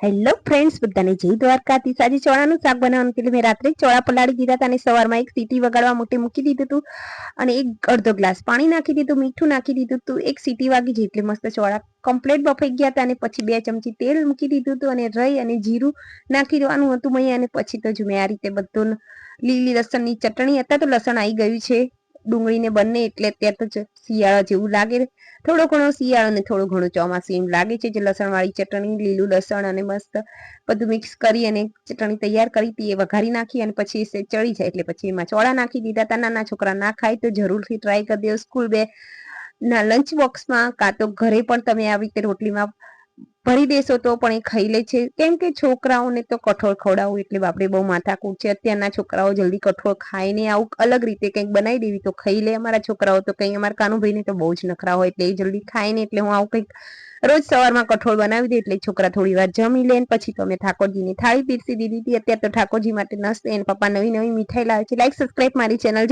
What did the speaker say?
Hello friends બધાને જય દ્વારકાથી આજે ચોળાનું શાક બનાવવાનું એટલે મેં રાત્રે ચોળા પલાળી દીધા હતા અને સવારમાં એક સીટી વગાડવા માટે મૂકી દીધું હતું અને એક અડધો ગ્લાસ પાણી નાખી દીધું, મીઠું નાખી દીધું હતું એક સીટી વાગી છે એટલે મસ્ત ચોળા કમ્પ્લેટ બફાઈ ગયા હતા અને પછી બે ચમચી તેલ મૂકી દીધું હતું અને રહી અને જીરું નાખી દેવાનું હતું મેં અને પછી તો જો મેં આ રીતે બધું લીલી લસણની ચટણી હતા તો લસણ આવી ગયું છે. ડુંગળીને બંને એટલે અત્યારે તો શિયાળા જેવું લાગે થોડો ઘણો શિયાળો અને થોડું ઘણું ચોમાસું એમ લાગે છે જે લસણવાળી ચટણી, લીલું લસણ અને મસ્ત બધું મિક્સ કરી અને ચટણી તૈયાર કરી હતી એ વઘારી નાખી અને પછી એ ચડી જાય એટલે પછી એમાં ચોળા નાખી દીધા હતા. નાના છોકરા ના ખાય તો જરૂરથી ટ્રાય કરી દો. સ્કૂલ બે ના લંચ બોક્સમાં કાં તો ઘરે પણ તમે આવી રીતે રોટલીમાં ભરી દેશો તો પણ એ ખાઈ લે છે. કેમ કે છોકરાઓને તો કઠોળ ખવડાવવું એટલે બાપરે બહુ માથાકૂટ છે. અત્યારના છોકરાઓ જલ્દી કઠોળ ખાય ને આવું અલગ રીતે કંઈક બનાવી દેવી તો ખાઈ લે. અમારા છોકરાઓ તો કંઈ અમારા કાનુભાઈને તો બહુ જ નખરા હોય એટલે એ જલ્દી ખાય ને એટલે હું આવું કંઈક રોજ સવારમાં કઠોળ બનાવી દે એટલે છોકરા થોડી વાર જમી લે પછી તો અમે ઠાકોરજીની થાળી પીરસી દીધી હતી. અત્યારે તો ઠાકોરજી માટે નસ્ત એને પપ્પા નવી નવી મીઠાઈ લાવે છે. લાઈક સબસ્ક્રાઈબ મારી ચેનલ